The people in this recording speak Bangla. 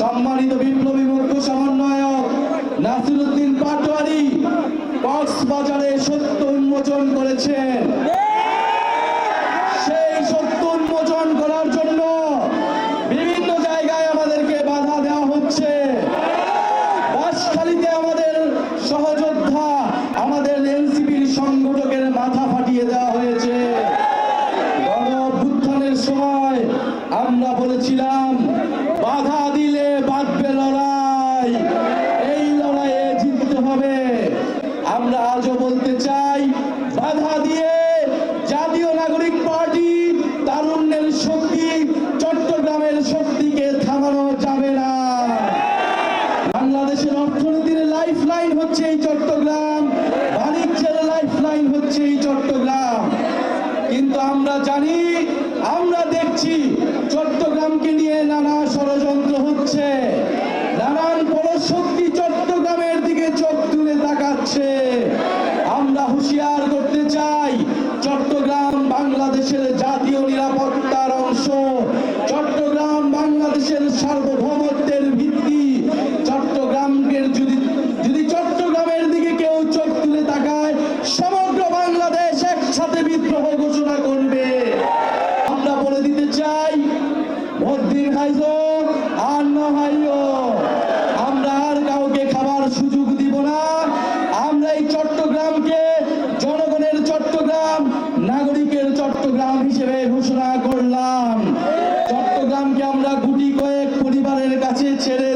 সম্মানিত বিপ্লবী মুখ্য সমন্বয়ক নাসিরুদ্দিন পাটোয়ারি কক্সবাজারে সত্য উন্মোচন করেছেন। সেই সত্য উন্মোচন করার জন্য বিভিন্ন জায়গায় আমাদেরকে বাধা দেওয়া হচ্ছে। বাসখালীতে আমাদের সহযোদ্ধা, আমাদের এনসিপির সংগঠকের মাথা ফাটিয়ে দেওয়া হয়েছে। গণ সময় আমরা বলেছিলাম আজও বলতে চাই, বাধা দিয়ে জাতীয় নাগরিক পার্টি তারুণ্যের শক্তি চট্টগ্রামের শক্তিকে থামানো যাবে না। বাংলাদেশের অর্থনীতির লাইফ লাইন হচ্ছে এই চট্টগ্রাম, বাণিজ্যের লাইফ লাইন হচ্ছে এই চট্টগ্রাম। কিন্তু আমরা জানি, আমরা দেখছি চট্টগ্রামকে নিয়ে নানা ষড়যন্ত্র হচ্ছে, নানান বড় চট্টগ্রামের শেয়ার করতে চাই। চট্টগ্রাম বাংলাদেশের জাতীয় নিরাপত্তার অংশ। চট্টগ্রাম বাংলাদেশের সার্বভৌমত্বের ভিত্তি। চট্টগ্রামকে যদি যদি চট্টগ্রামের দিকে কেউ চোখ তুলে তাকায়, সমগ্র বাংলাদেশ একসাথে বিদ্রোহ ঘোষণা করবে। আমরা বলে দিতে চাই মদ্দিন হাইজোর নাগরিকের চট্টগ্রাম হিসেবে ঘোষণা করলাম। চট্টগ্রামকে আমরা গুটি কয়েক পরিবারের কাছে ছেড়ে